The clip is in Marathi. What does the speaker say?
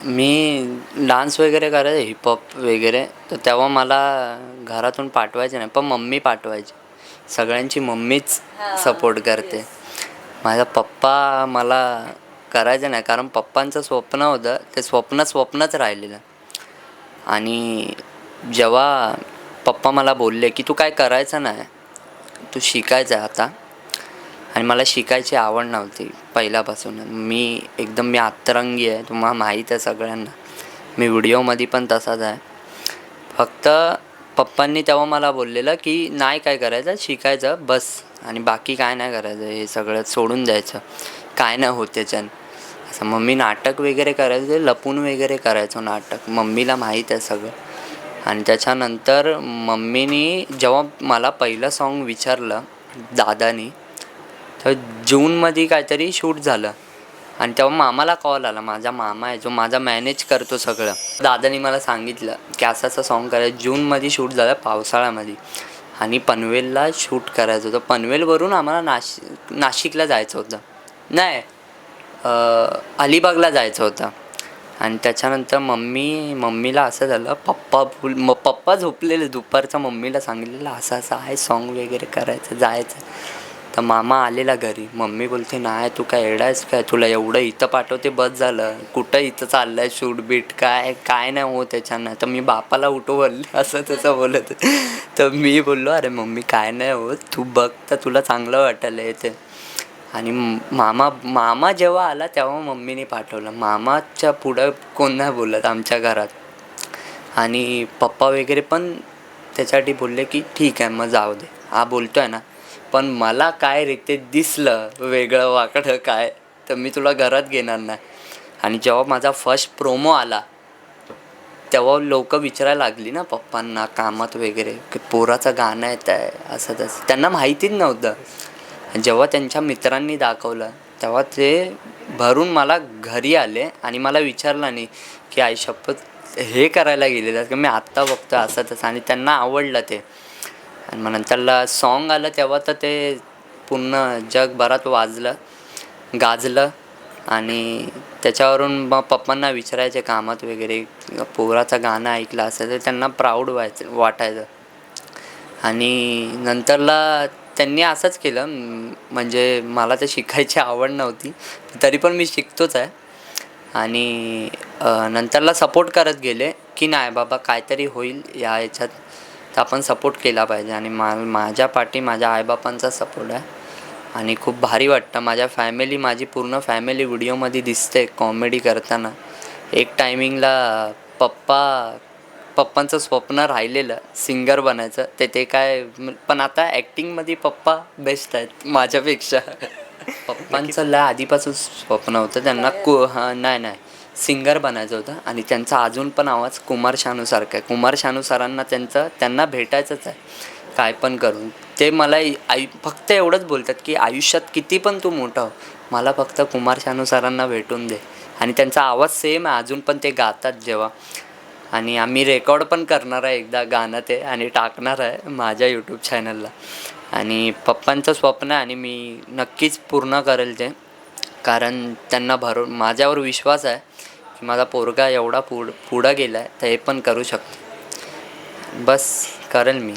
मी डान्स वगैरे करायचे हिपहॉप वगैरे. तर तेव्हा मला घरातून पाठवायचे नाही पण मम्मी पाठवायची. सगळ्यांची मम्मीच सपोर्ट करते. माझा पप्पा मला करायचं नाही कारण पप्पांचं स्वप्न होतं ते स्वप्न स्वप्नच राहिलेलं. आणि जेव्हा पप्पा मला बोलले की तू काय करायचं नाही तू शिकायचं आहे आता आणि मला शिकायची आवड नव्हती पहिल्यापासून. मी एकदम मी अतरंगी आहे तुम्हाला माहीत आहे सगळ्यांना. मी व्हिडिओमध्ये पण तसाच आहे. फक्त पप्पांनी तेव्हा मला बोललेलं की नाही काय करायचं? शिकायचं बस. आणि बाकी काय नाही करायचं. हे सगळं सोडून द्यायचं. काय नाही होत त्याच्यानं असं मम्मी नाटक वगैरे करायचं लपून वगैरे करायचो नाटक. मम्मीला माहीत आहे सगळं. आणि त्याच्यानंतर मम्मीनी जेव्हा मला पहिलं सॉन्ग विचारलं दादानी तर जूनमध्ये काहीतरी शूट झालं. आणि तेव्हा मामाला कॉल आला. माझा मामा आहे जो माझा मॅनेज करतो सगळं. दादानी मला सांगितलं की असं असं सॉन्ग करायचं. जूनमध्ये शूट झालं पावसाळ्यामध्ये. आणि पनवेलला शूट करायचं होतं. पनवेलवरून आम्हाला नाशिक नाशिकला जायचं होतं. नाही अलिबागला जायचं होतं. आणि त्याच्यानंतर मम्मी मम्मीला असं झालं पप्पा फुल म पप्पा झोपलेले. दुपारचं मम्मीला सांगितलेलं असं असं आहे सॉन्ग वगैरे करायचं जायचं. तर मामा आलेला घरी. मम्मी बोलते नाही तू काय येडायस काय? तुला एवढं इथं पाठवते बस झालं. कुठं इथं चाललंय शूट बीट? काय काय नाही हो त्याच्यानं. तर मी बापाला उठवल असं तसं बोलत. तर मी बोललो अरे मम्मी काय नाही होत तू बघ तर तुला चांगलं वाटायला येते आणि मामा मामा जेव्हा आला तेव्हा मम्मीने पाठवलं. मामाच्या पुढं कोण नाही बोलत आमच्या घरात. आणि पप्पा वगैरे पण त्याच्यासाठी बोलले की ठीक आहे मग जाऊ दे. हा बोलतो आहे ना. पण मला काय रे ते दिसलं वेगळं वाकडं काय तर मी तुला घरात घेणार नाही. आणि जेव्हा माझा फर्स्ट प्रोमो आला तेव्हा लोक विचारायला लागली ना पप्पांना कामात वगैरे की पोराचं गाणं येत आहे असं तसं. त्यांना माहितीच नव्हतं. जेव्हा त्यांच्या मित्रांनी दाखवलं तेव्हा ते भरून मला घरी आले आणि मला विचारलं नाही की आई शपथ हे करायला गेलेलं की मी आत्ता बघतो असं तसं. आणि त्यांना आवडलं ते. आणि मग नंतरला सॉन्ग आलं तेव्हा तर ते पूर्ण जगभरात वाजलं गाजलं आणि त्याच्यावरून मग पप्पांना विचारायचे कामात वगैरे पोराचं गाणं ऐकलं असेल तर त्यांना प्राऊड व्हायचं वाटायचं. आणि नंतरला त्यांनी असंच केलं म्हणजे मला तर शिकायची आवड नव्हती तरी पण मी शिकतोच आहे. आणि नंतरला सपोर्ट करत गेले की नाही बाबा काहीतरी होईल या याच्यात. तर आपण सपोर्ट केला पाहिजे. आणि मा माझ्या पाठी माझ्या आईबापांचा सपोर्ट आहे. आणि खूप भारी वाटतं. माझ्या फॅमिली माझी पूर्ण फॅमिली व्हिडिओमध्ये दिसते कॉमेडी करताना. एक टायमिंगला पप्पा पप्पांचं स्वप्न राहिलेलं सिंगर बनायचं. ते ते काय पण आता ॲक्टिंगमध्ये पप्पा बेस्ट आहेत माझ्यापेक्षा. पप्पांचं लय आधीपासून स्वप्न होतं. त्यांना कु हां नाही नाही. सिंगर बनायचं होतं आणि त्यांचा अजून पण आवाज कुमार शानूसारखा आहे. कुमार शानू सरांना त्यांचं त्यांना भेटायचंच आहे. काय पण करून. ते मला आई फक्त एवढंच बोलतात की आयुष्यात किती पण तू मोठा हो मला फक्त कुमार शानू सरांना भेटून दे. आणि त्यांचा आवाज सेम आहे. अजून पण ते गातात जेव्हा. आणि आम्ही रेकॉर्ड पण करणार आहे. एकदा गाणं ते आणि टाकणार आहे माझ्या यूट्यूब चॅनलला आणि पप्पांचं स्वप्न आहे आणि मी नक्कीच पूर्ण करेल ते. कारण त्यांना भरू माझ्यावर विश्वास आहे की माझा पोरगा एवढा पुढ पुढं गेला आहे तर हे पण करू शकतो. बस करेल मी.